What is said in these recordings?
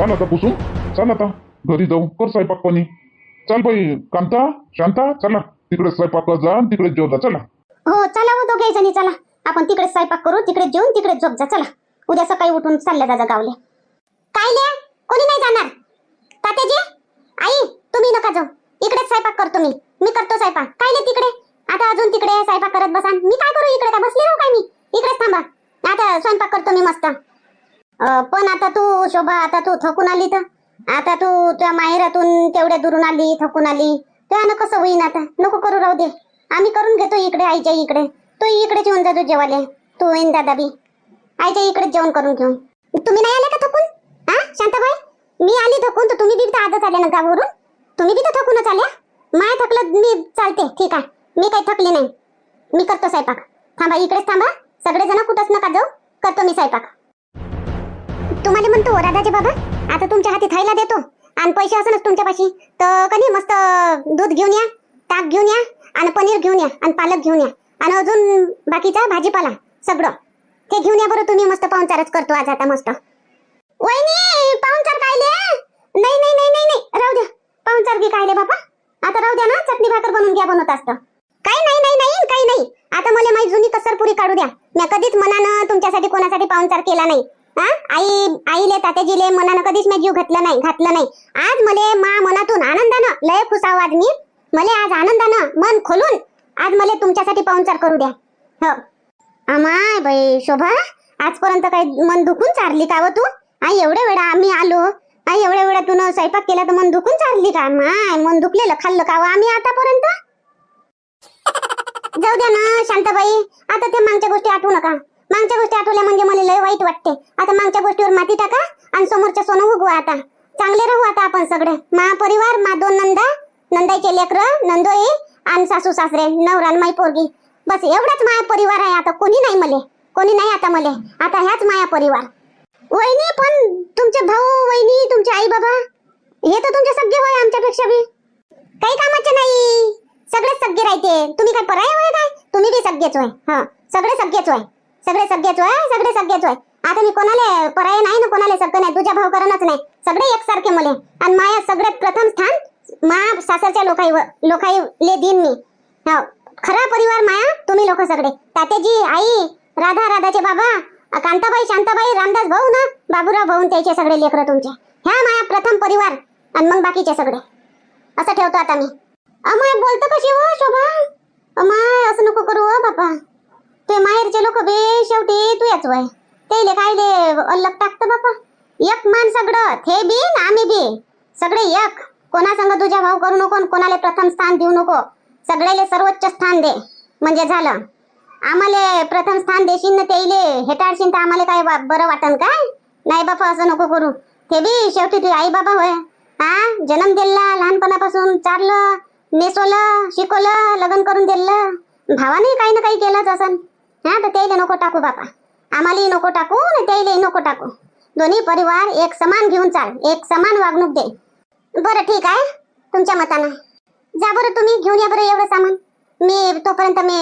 चाल आता पुसून चाल आता घरी जाऊ. कर स्वयंपाक पाणी. चाल बाई कांता शांता चला. तिकडे स्वयंपाक जा आणि तिकडे जेवता चला. हो चला हो दोघे जणी चला. आपण तिकडे स्वयंपाक करू तिकडे जेवून तिकडे झोप जा चला. उद्या सकाळी उठून चालल्या दादा गावले. काय ले? कोणी नाही जाणार? तात्याजी? आई तुम्ही नका जाऊ. इकडेच स्वयंपाक करतो मी. मी करतो स्वयंपाक. काय ले तिकडे? आता अजून तिकडे स्वयंपाक करत बसा. मी काय करू इकडे? का बसले राहू काय मी? इकडेच थांबा. आता स्वयंपाक करतो मी मस्त. पण आता तू शोभा आता तू थकून आली तर? आता तू त्या माहेरातून तेवढ्या दुरून आली थकून आली. त्यानं कसं होईन आता? नको करू राहू दे. आम्ही करून घेतो इकडे आईच्या इकडे. तू इकडेच येऊन जातो जेवाले तू येईन दादा बी. आईच्या इकडेच जेवण करून घेऊन. तुम्ही नाही आले का थकून? हा शांताबाई? मी आली थकून तर तुम्ही बी आजच आल्या ना गावावरून? तुम्ही बी तर थकूनच आल्या? माय थकलं मी चालते ठीक आहे. मी काही थकली नाही. मी करतो स्वयंपाक. थांबा इकडेच थांबा. सगळेजण कुठंच नका जाऊ. करतो मी स्वयंपाक. तुम्हाला म्हणतो राधाचे बाबा आता तुमच्या हाती थायला देतो. आणि पैसे असनच तुमच्यापाशी. तर कधी मस्त दूध घेऊन या ताक घेऊन या आणि पनीर घेऊन या आणि पालक घेऊन या आणि अजून बाकीचा भाजीपाला सगळं. ते घेऊन या बरं तुम्ही मस्त पाहुणचारच करतो आज आता मस्त. वहिनी पाहुणचार कायले? नाही नाही नाही नाही नाही. राहू द्या. पाहुणचार की कायले बाबा आता राहू द्या ना चटणी भाकर बनवून घ्या बनवत असतं. काही नाही नाही नाही काही नाही. आता मला माझी जुनी कसर पुरी काढू द्या. मी कधीच मनानं तुमच्यासाठी कोणासाठी पाहुणचार केला नाही. हा? आई आईले तात्याजीले मनानं कधीच मी जीव घातला नाही घातला नाही. आज मले मा मनातून आनंदानं लय खुश आहो आज मी. मले आज आनंदानं मन खोलून आज मला तुमच्यासाठी पाहुणचार करू द्या. हो. अमाय बाई शोभा आजपर्यंत काही मन दुखून चारली का व तू? आई एवढ्या वेळा आम्ही आलो. आई एवढ्या वेळा तू स्वयंपाक केला तर मन दुखून चारली का? माय मन दुखलेलं खाल्लं का व आम्ही आतापर्यंत? जाऊ द्या ना शांताबाई. आता ते मागच्या गोष्टी आठवू नका. मागच्या गोष्टी आठवल्या म्हणजे मला लय वाईट वाटते. आता मागच्या गोष्टीवर माती टाका आणि समोरच्या सोनं उगवा आता. चांगले राहू आता आपण सगळे. मा परिवार मा दोन नंदा. नंदाईचे लेकर नंदोई आणि सासू सासरे नवरा माई पोरगी. बस एवढाच माया परिवार आहे आता. कोणी नाही मले. कोणी नाही आता मले. आता ह्याच माया परिवार. वहिनी पण तुमचे भाऊ वहिनी तुमचे आई बाबा हे तर तुमचे सगळे होय आमच्यापेक्षा बी. काही कामाचे नाही. सगळेच सगळे राहते. तुम्ही काय पराय होय काय? तुम्ही बी सगळेच होय. हा सगळे सगळेच होय. सगळे सगळेच होय सगळे सगळेच होय. आता मी कोणाले पराय नाही ना कोणाले सगळं नाही तुझ्या भाऊ करणच नाही. सगळे एकसारखे मले. आणि माया सगळ्यात प्रथम स्थान मा सासरच्या लोकाई लोकाईले दिन मी. हो खरा परिवार माया तुम्ही लोक सगळे. तात्याजी आई राधा राधाचे बाबा कांताबाई शांताबाई रामदास भाऊ ना बाबूराव भाऊ त्याचे सगळे लेकरं तुमचे. ह्या माया प्रथम परिवार आणि मग बाकीचे सगळे. असं ठेवतो आता मी. अमाय बोलतो कशी हो शोभा? अमाय असं नको करू हो बापा. लोक बे शेवटी तू याच वय. त्याले कायले अलग टाकतं बापा. एक मान सगळं थे बी न आम्ही बी सगळे एक. कोणा संग तुझ्या भाऊ करू नको कोणाले कोणाला प्रथम स्थान देऊ नको. सगळ्याले सर्वोच्च स्थान दे. म्हणजे झालं. आम्हाला प्रथम स्थान देशील ना त्याइले हेटाळशील तर आम्हाला काय बरं वाटन काय? नाही बापा असं नको करू. ते बी शेवटी तू आई बाबा होय. हा जन्म दिला लहानपणापासून चारलं नेसवलं शिकवलं लग्न करून दिलं. भावाने काही ना काही केलंच असं हा तर त्याइले नको टाकू बापा. आम्हालाही नको टाकू आणि त्याइले नको टाकू. दोन्ही परिवार एक समान घेऊन चाल एक समान वागणूक दे. बरं ठीक आहे. तुमच्या मतानं. जा बरं तुम्ही घेऊन या बरं एवढं सामान. मी तोपर्यंत मी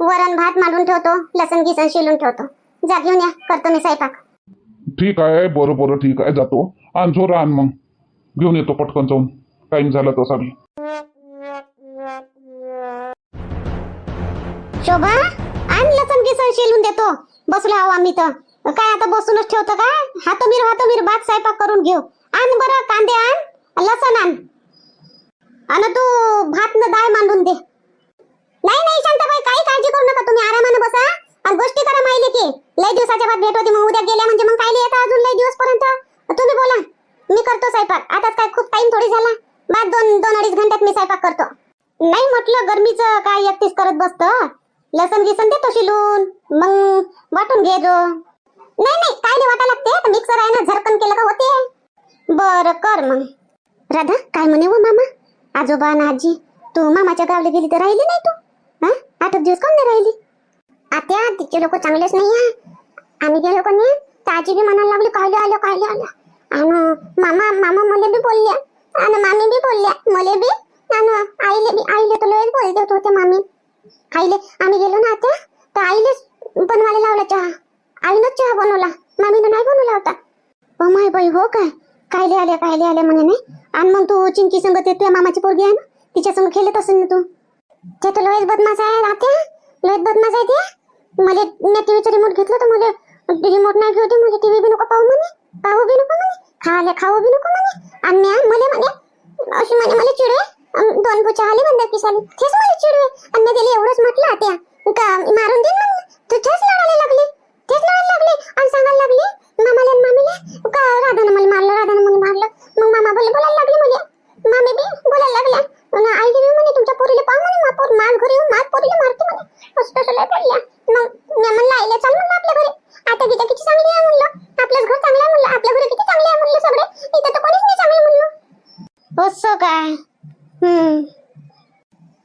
वरण भात मांडून ठेवतो लसण गिसण शिलून ठेवतो. जा घेऊन या. करतो मी स्वयंपाक. ठीक आहे बरं बरं ठीक आहे. जातो. आण झोरा आण मग. घेऊन येतो पटकन जाऊन. टाइम झाला तसा बी. शोभा? आणि लसण गिसण शेलून देतो. बसलो आहो आम्ही तर. काय आता बसूनच ठेवतो का? हातोमीर हातोमीर भात स्वयंपाक करून घेऊ. आण बरं कांदे आण लसण आण. आणि तू भात न दाळ मांडून दे. नाही नाही शांताबाई काही काळजी करू नका तुम्ही. आरामानं बसा. आणि गोष्टी करा माहिती की लय दिवसाच्या बाद भेट होती मग उद्या गेल्या म्हणजे मग काय येता अजून लय दिवस पर्यंत? तुम्ही बोला. मी करतो स्वयंपाक. आता काय खूप टाइम थोडी झाला. बाद दोन दोन अडीच घंट्यात मी स्वयंपाक करतो. नाही म्हटलं गरमीचं काय एकटीच करत बसतं? लसण गिसन देतो शिलून. मग वाटून घे जो नाही नाही काय नाही वाटा लागते. मिक्सर आहे ना झरकन केलं का होते. बर कर मग. राधा काय म्हणे हो मामा? आजोबा ना आजी तू मामाच्या गावला गेली तर राहिली नाही तू? हा? आठ दिवस कोण नाही राहिली? आत्या तिचे लोक चांगलेच नाही आहे. आम्ही गेलो कोणी नाही ताजी बी म्हणायला लागली कायले आलो कायले आलो. आणि मामा मामा मला बी बोलल्या. आणि मामी बी बोलल्या. मला बी आणि आईले बी आईले तर लयच बोलत होते मामी. आईले आम्ही गेलो ना त्या तर आईलेच बनवायला लावला चहा. आईनंच चहा बनवला. मामीनं नाही बनवला होता. ओ माय बाई हो काय? कायले आल्या कायले आल्या म्हणे नाही? आणि मग तू चिंकी संग ते तुझ्या मामाची पोरगी आहे ना? तिच्या संग खेळत असेल ना तू? ते तर लोहित बदमाश आहे राहते लोहित बदमाश आहे ते. मला मी टीव्हीचा रिमोट घेतलं तर मला. रिमोट नाही घेऊ दे मला टीव्ही बी नको पाहू म्हणे. पाहू बी नको म्हणे. खायला खाऊ बी नको म्हणे. आणि म्या मला म्हणे अशी म्हणे मला चिडे. दोन पुच्या आले म्हणतात पिसाले. तेच मला चिडवे. आणि त्याला एवढंच म्हटलं आत्या का मारून देईन म्हणलं तू तेच लढायला लागली. तेच लढायला लागली. आणि सांगायला लागली मामाला आणि मामीला का राधानं मला मारलं राधानं मला मारलं? मग मामा बोलले बोलायला लागली म्हणजे. मामी बी बोलायला लागल्या. आणि आई बी म्हणे तुमच्या पोरीला पाहू म्हणे मा पोर माझ घरी येऊन मार पोरीला मारते म्हणे. असं लय बोलल्या. मग मी म्हणलं आईला चाल म्हणलं आपल्या घरी. आता गीता किती चांगली आहे म्हणलं. आपलंच घर चांगलं आहे म्हणलं. आपल्या घरी किती चांगले आहे म्हणलं सगळे. इथं तर कोणीच नाही चांगलं म्हणलं. असं काय?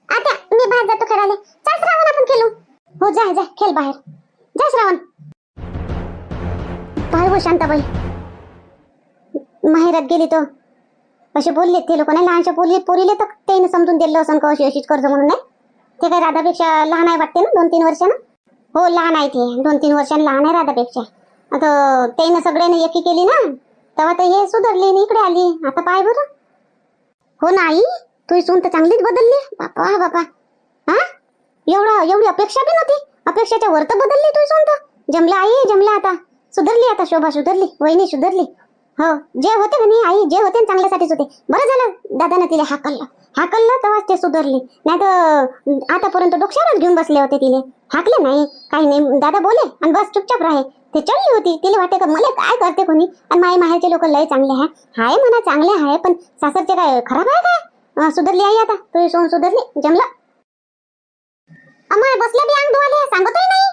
आता मी बाहेर जातो खेळायला. चल श्रावण आपण खेळू. हो जा जा खेळ बाहेर. जा श्रावण. पाय हो शांताबाई. माहेरात गेली तर असे बोलले ते लोक नाही लहानशा बोलले पोरीले तर त्याने समजून दिलं असं का अशी अशीच कर्ज म्हणून नाही? ते काय राधापेक्षा लहान आहे वाटते ना दोन तीन वर्षानं? हो लहान आहे ते. दोन तीन वर्षांनी लहान आहे राधापेक्षा. आता त्यानं सगळ्यांनी एकी केली ना तेव्हा ते हे सुधारली इकडे आली. आता पाय बरं. हो नाही तुझी सून तर चांगलीच बदलली? बापा बापा. हा? एवढा एवढी अपेक्षा बी नव्हती? अपेक्षाच्या वर तर बदलली तुझी सून तर जमला आई जमला आता. सुधरली आता शोभा सुधरली वहिनी सुधरली. हो जे होते का आई जे होते ना चांगल्यासाठीच होते. बरं झालं दादानं तिला हाकललं. हाकललं तेव्हाच ते सुधरली. नाही तर आतापर्यंत डोक्षावरच घेऊन बसले होते तिने हाकले नाही काही नाही. दादा बोले आणि बस चुपचाप राहे. ते चढली होती. तिला वाटते का मला काय करते कोणी? आणि माई माहेरचे लोक लय चांगले आहे हाय म्हणा चांगले आहे पण सासरचे काय खराब आहे काय? सुधरली आई आता. तुझी सोन सुधरली? जमलं? अमाय बसल्या बी अंग धुवाले सांगतोय नाही.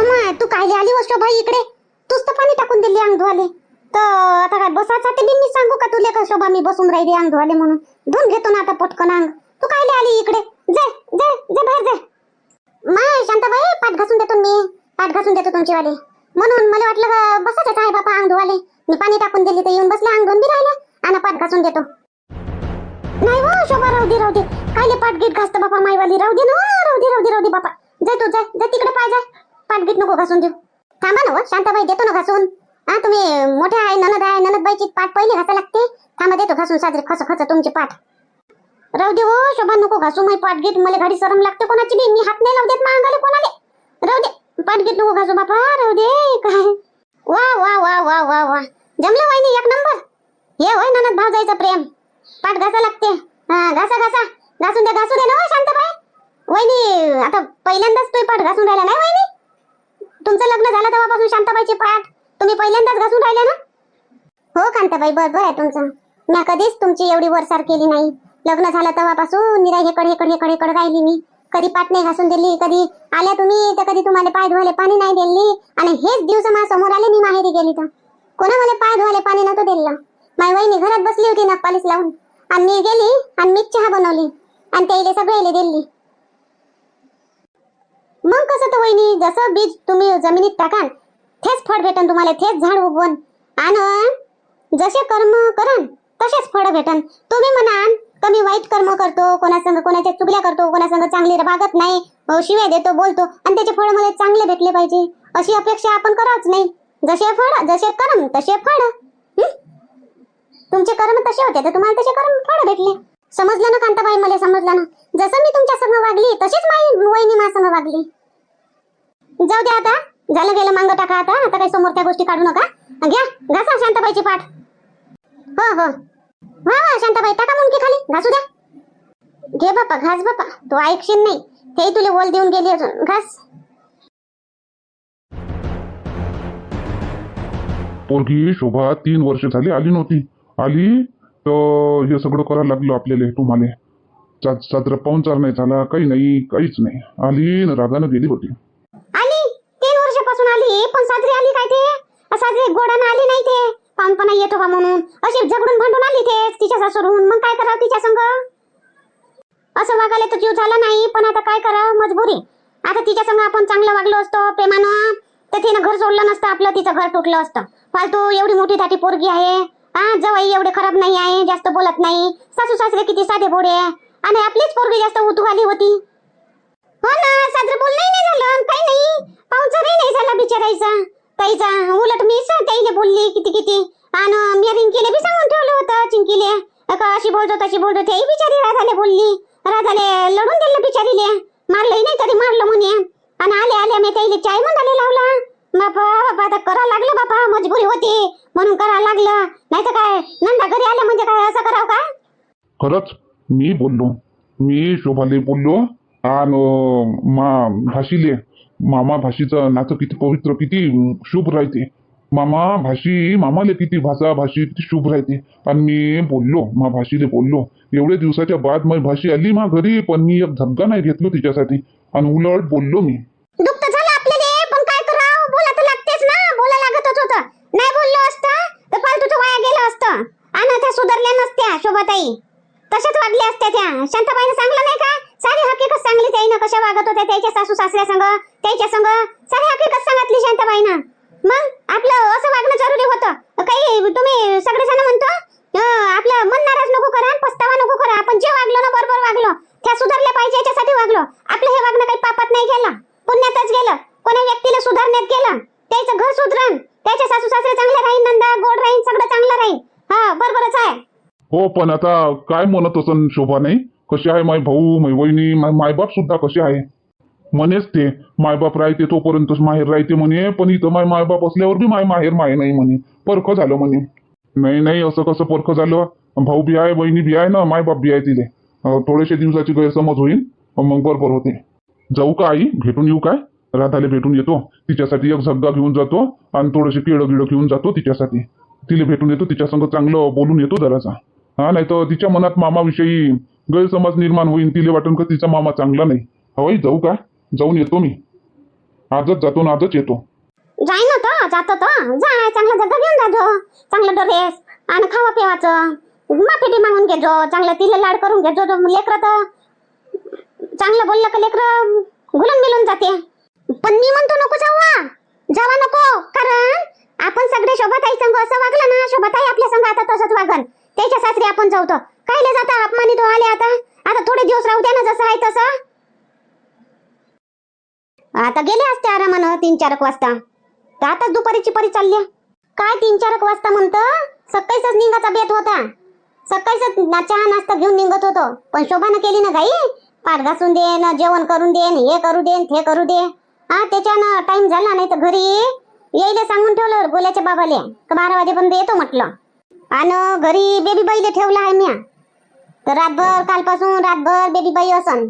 अमाय तू कायले आली वस्तू भाई इकडे? तूच तर पाणी टाकून दिली अंग धुवाले तर आता काय बसासाठी बी मी सांगू का तुले का शोभा? मी बसून राहिली अंग धुवाले म्हणून. धुवून घेतो ना आता पटकन अंग. तू कायले आली इकडे? जय जय जय बाहेर जय माय शांताबाई पाठ घासून देतो मी. पाठ घासून देतो तुमची वाले म्हणून मला वाटलं बसायचं आहे बापा अंग धुवाले मी पाणी टाकून दिली तर येऊन बसले अंग धुवून बी राहिले आणि पाठ घासून देतो. नाही हो शोभा राहू दे राहू दे. कायले पाटगीत घासतं बापा माईवाली? राहू दे ना हो, राहू दे राहू दे राहू दे बापा. जाय तू जाय. जा तिकडे पाय जाय पाटगीत नको घासून देऊ. थांबा ना हो शांताबाई देतो ना घासून. हा तुम्ही मोठे आहे ननद आहे ननदबाईची पाठ पहिले घासा लागते. थांबा देतो घासून साजरे खस खस तुमची पाठ. राहू दे हो शोभा नको घासू मी पाटगीत मला घडी सरम लागते कोणाची बी. मी हात नाही लावू देत मांगाले कोणाले. राहू दे पाटगीत नको घासू बापा. राहू दे काय? वा वा वा वा वा वा. जमलं वाईने एक नंबर. हे होय ननद भाव जायचं प्रेम. पाठ घासा लागते. हा घासा घासा. घासून द्या घासू दे ना हो वहिनी आता पहिल्यांदाच तुम्ही पाठ घासून राहिला नाही वहिनी? तुमचं लग्न झालं तेव्हापासून शांताबाईची पाठ. तुम्ही पहिल्यांदाच घासून राहिल्या ना? हो कांताबाई बरोबर आहे तुमचं. मी कधीच तुमची एवढी वरसार केली नाही. लग्न झालं तेव्हापासून निरा हेकड हेकड हेकड हेकड राहिली मी. कधी पाठ नाही घासून दिली कधी आल्या तुम्ही तर कधी तुम्हाला पाय धुवाले पाणी नाही दिली. आणि हेच दिवस माझ्यासमोर आले मी माहेरी गेली तर. कोणा मला पाय धुवाले पाणी नव्हतं दिलं. माझी वहिनी घरात बसली होती नखपालीस लावून. आणि मी गेली आणि मी चहा बनवली. आणि त्याला सगळे दिली. मग कसं तर वहिनी जसं बीज तुम्ही जमिनीत टाकाल तेच फळ भेटन तुम्हाला तेच झाड उगवण आणि जसे कर्म करण तसेच फळ भेटन. तुम्ही म्हणाल कमी वाईट कर्म करतो कोणासंग कोणाच्या चुगल्या करतो कोणासंग चांगली भागत नाही शिव्या देतो बोलतो आणि त्याचे फळ मला चांगले भेटले पाहिजे. अशी अपेक्षा आपण करावच नाही. जसे फळ जसे कर्म तसे फळ. तुमचे कर्म तसे होते तर तुम्हाला तसे कर्म फळ भेटले. समजलं ना कांताबाई मला समजलं ना? जसं मी तुमच्यासमोर वागली तशीच माई वहिनी माझ्या वागली. जाऊ द्या आता. झालं गेलं मांग टाका आता. आता काही समोर त्या गोष्टी काढू नका. घ्या घासा शांताबाईची पाठ. हो हो. वा वा शांताबाई टाका मुंडकी खाली. घासू द्या. घे बापा घास बापा. तू ऐकशील नाही. ते तुला बोल देऊन गेली अजून. घास. पोरगी शोभा तीन वर्ष झाली आली नव्हती. आली तर हे सगळं करायला लागलो आपल्याला तुम्हाला. चा- साजरा पाहुणचार नाही झाला काही नाही काहीच नाही. आली न रागानं गेली होती. आली? तीन वर्षापासून आली पण साजरी आली काय ते? साजरी गोडानं आली नाही ते. पाहुणपणा येतो का म्हणून? अशी झगडून भांडून आली ते तिच्या सासूरून मग काय करावं तिच्या संग? असं वागायला तर जीव झाला नाही पण आता काय करावं? मजबुरी. आता तिच्या संग आपण चांगलं वागलो असतो प्रेमानं. तर तिनं घर सोडलं नसतं आपलं तिचं घर तुटलं असतं. फालतू एवढी मोठी ताटी पोरगी आहे. हा जवाई एवढे खराब नाही आहे जास्त बोलत नाही. सासू सासरे किती साधे भोळे आहे. आणि आपलीच पोरगी जास्त उतू होती. हो ना सासरे बोलणंही नाही झालं काही नाही. पाहुणचारही नाही झाला बिचारायचा. ताईचा उलट मी त्याईले बोलली किती किती. आणि मी रिंकीले बी सांगून ठेवलं होतं चिंकीले. का अशी बोलतो तशी बोलतो. ते बिचारी राधाले बोलली. राधाले लढून दिलं बिचारीले. मारलंही नाही तरी मारलं म्हणे. आणि आले आले मी त्याला चाय म्हणाले लावला. बापा बापा आता करा लागलं बापा मजबुरी होती. म्हणून करा लागलं. नाही तर काय नंदा घरी आले म्हणजे काय असं करावं का? खरंच मी बोललो. मी शोभाले बोललो. आणि मा भाषीले मामा भाषीचं नातं किती पवित्र किती शुभ राहते. मामा भाषी मामाले किती भाषा भाषी किती शुभ राहते. आणि मी बोललो मा भाषीले बोललो. एवढ्या दिवसाच्या बाद माझी भाषी आली मा घरी पण मी एक धक्का नाही घेतलो तिच्यासाठी. आणि उलट बोललो मी दुःख तर झालं आपल्याला पण काय करावं बोला तर लागतेच ना बोला लागतच होतं नाही बोललो असतं? तर फालतूचं वाया गेलं असतं. आणि त्या सुधारल्या नसत्या शोभाताई. तशाच वागल्या असत्या त्या. शांताबाईनं सांगलं नाही का? सारी हकीकत सांगली त्याईनं. कशा वागत होत्या त्याच्या सासू सासऱ्या संग? त्याच्या संग? सारी हकीकत सांगितली शांताबाईनं. मग आपलं असं वागणं जरुरी होतं. काही तुम्ही सगळेजण म्हणतो आपलं मन नाराज नको करा पस्तावा नको करा आपण जे वागलो ना बरोबर वागलो त्या सुधारल्या पाहिजे याच्यासाठी वागलो आपलं हे वागणं काही पापात नाही गेलं पुण्यातच गेलं कोणा व्यक्तीला सुधारण्यात गेलं त्याचं घर सुधरण त्याचे सासू सासरे चांगले राहील नंदा गोड राहील सगळं चांगलं राहील हा बरोबरच आहे हो पण आता काय म्हणत असन शोभा नाही कशी आहे माय भाऊ माय वहिनी माय मायबाप सुद्धा कसे आहे? म्हणेच ते. मायबाप राहते तोपर्यंतच माहेर राहते म्हणे पण इथं माय मायबाप असल्यावर बी माय माहेर माय नाही म्हणे. परख झालं म्हणे. नाही नाही असं कसं परख झालं? भाऊ बी आहे बहिणी बी आहे ना मायबाप बी आहे तिले. थोडेशे थोडेसे दिवसाची गैरसमज होईल मग बरोबर होते. जाऊ का आई? भेटून येऊ काय? राधाले भेटून येतो. तिच्यासाठी एक झग्गा घेऊन जातो आणि थोडेसे केळं गिळं घेऊन जातो तिच्यासाठी. तिला भेटून येतो तिच्या संग चांगलं बोलून येतो जरासा. हा नाही तर तिच्या मनात मामाविषयी गैरसमज निर्माण होईल तिले वाटून का तिचा मामा चांगला नाही. हवाई जाऊ का? जाऊन येतो मी. आजच जातो ना आजच येतो. जाय ना तर जातो तर जाय चांगला जग्गा घेऊन जातो चांगलं ड्रेस आणि खावा पिवाचं. माफिटी मागून घेजो. चांगलं तिला लाड करून घेजो लेकर लेकरं तर. चांगलं बोललं का लेकरं घुलून मिळून जाते. पण मी म्हणतो नको जावा जावा नको कारण आपण सगळे शोभाताई संघ असं वागलं ना शोभाताई आपल्या संघ आता तसंच वागन. त्याच्या सासरी आपण जाऊ तर कायले जाता अपमानित आले आता? आता थोडे दिवस राहू द्या ना जसं आहे तसं. आता गेले असते आरामानं तीन चार एक वाजता. तर आताच दुपारीची परी चालली. काय तीन चार एक वाजता म्हणत? सकाळीच निघाचा बेत होता. सकाळीच चहा नाश्ता घेऊन निघत होतो. पण शोभानं केली ना गाई पाठ घासून दे ना जेवण करून दे हे करू दे ते करू दे. हा त्याच्यानं टाइम झाला नाही तर घरी. येईल सांगून ठेवलं गोल्याच्या बाबाले. बारा वाजेपर्यंत येतो म्हटलं. आणि घरी बेबी बाईले ठेवलं आहे म्या. तर रातभर कालपासून रातभर बेबी बाई असन.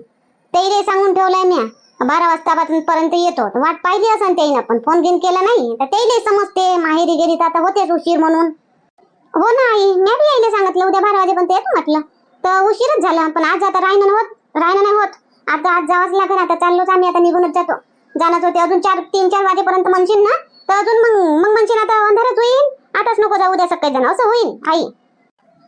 तेही सांगून ठेवलंय म्या. बारा वाजतापर्यंत येतो. तर वाट पाहिली असन त्याईनं पण फोन घेऊन केला नाही. तर तेही समजते माहेरी गेली तर आता होतेच उशीर म्हणून. हो ना आई मी बी यायला सांगितलं उद्या बारा वाजेपर्यंत येतो म्हटलं. तर उशीरच झाला पण आज आता राहणं होत राहणं नाही होत. आता आज जावंच लागेल आता चाललोच आम्ही आता निघूनच जातो. जाणंच होते अजून चार तीन चार वाजेपर्यंत म्हणशील ना? तर अजून मग मग म्हणशील आता अंधारच होईल? आताच नको जाऊ उद्या सकाळी जण असं होईल आई.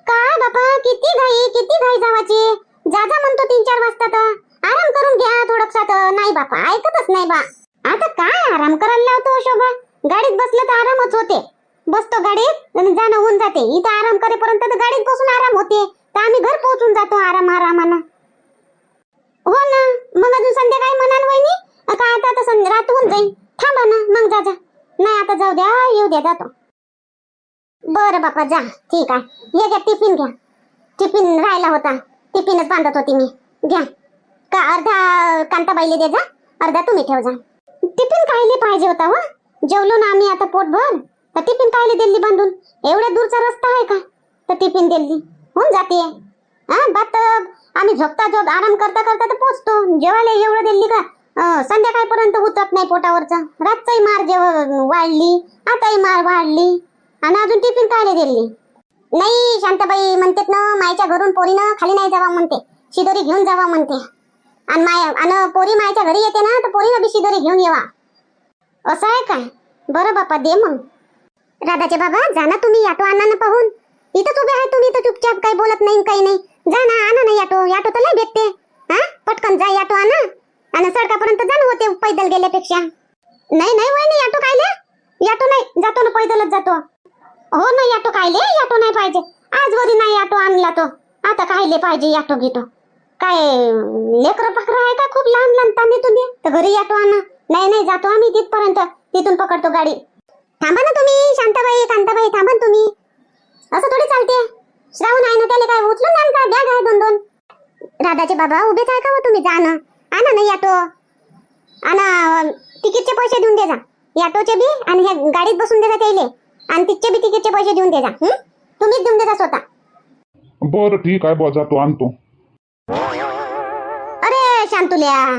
काय बाबा किती घाई किती घाई जावाची. जा जा म्हणतो तीन चार वाजता तर. आराम करून घ्या थोडंसं तर. नाही बापा ऐकतच नाही बा. आता काय आराम करायला लावतो शोभा? गाडीत बसलं तर आरामच होते. बसतो गाडीत आणि जाणं होऊन जाते. इथं आराम करेपर्यंत तर गाडीत बसून आराम होते. तर आम्ही घर पोहोचून जातो आराम आरामानं. हो ना. मग अजून संध्याकाळी म्हणाल वहिनी? काय आता आता रात होऊन जाईल थांबा ना. मग जा जा. नाही आता जाऊ द्या. येऊ द्या जातो. बरं बापा जा. ठीक आहे. ये घ्या टिफिन घ्या. टिफिन राहिला होता. टिफिनच बांधत होती मी. घ्या. का अर्धा कांताबाईले दे जा. अर्धा तुम्ही ठेव जा. टिफिन कायले पाहिजे होता व जेवलो ना आम्ही आता पोटभर. तर टिफिन कायले दिल्ली बांधून? एवढ्या दूरचा रस्ता आहे का? तर टिफिन दिल्ली होऊन जाते. हा बात आम्ही झोपता झोप आराम करता करता तर पोचतो. जेवायला एवढं दिल्ली का? संध्याकाळपर्यंत उतरत नाही पोटावरचा. रातचाही मार जेव्हा वाढली. आताही मार वाढली. आणि अजून टिफिन कायले दिली नाही शांताबाई म्हणतात ना मायच्या घरून पोरीनं खाली नाही जावा म्हणते. शिदोरी घेऊन जावा म्हणते. आणि माय आणि पोरी मायच्या घरी येते ना तर पोरीनं बी शिदोरी घेऊन येवा. असं आहे काय? बरं बापा दे मग. राधाचे बाबा जा ना तुम्ही ऑटो आणा ना पाहून. इथंच उभे आहे तुम्ही तर चुपचाप काही बोलत नाही काही नाही. जा ना आणा ना ऑटो ऑटो तर नाही भेटते. हा? पटकन जा ऑटो आणा. आणि सडकापर्यंत जाणं होते पैदल गेल्यापेक्षा. नाही नाही वय नाही ऑटो काय ऑटो नाही जातो ना पैदलच जातो. हो ना ऑटो कायले? ऑटो नाही पाहिजे. आज वरी नाही ऑटो आणला तो. आता कायले पाहिजे ऑटो गिटो. काय लेकर पकरा आहे का खूप लहान लहान? तांबे तुम्ही तर घरी ऑटो आणा. नाही नाही जातो आम्ही तिथपर्यंत. तिथून पकडतो गाडी. थांबा ना तुम्ही शांताबाई कांताबाई थांबा ना तुम्ही. काय उचलून द्याल का? बॅग आहे दोन दोन राधाचे बाबा उभेच आहे का हो तुम्ही? जा ना. आणा ना ऑटो आणा तिकीटचे पैसे देऊन दे जा. ऑटोचे बी आणि ह्या गाडीत बसून दे जा त्याले. आणि तिथचे बी तिकीटचे पैसे देऊन दे जा हं? तुम्हीच देऊन दे जा स्वतः. बरं ठीक आहे बुवा जातो आणतो. अरे शांतुल्या.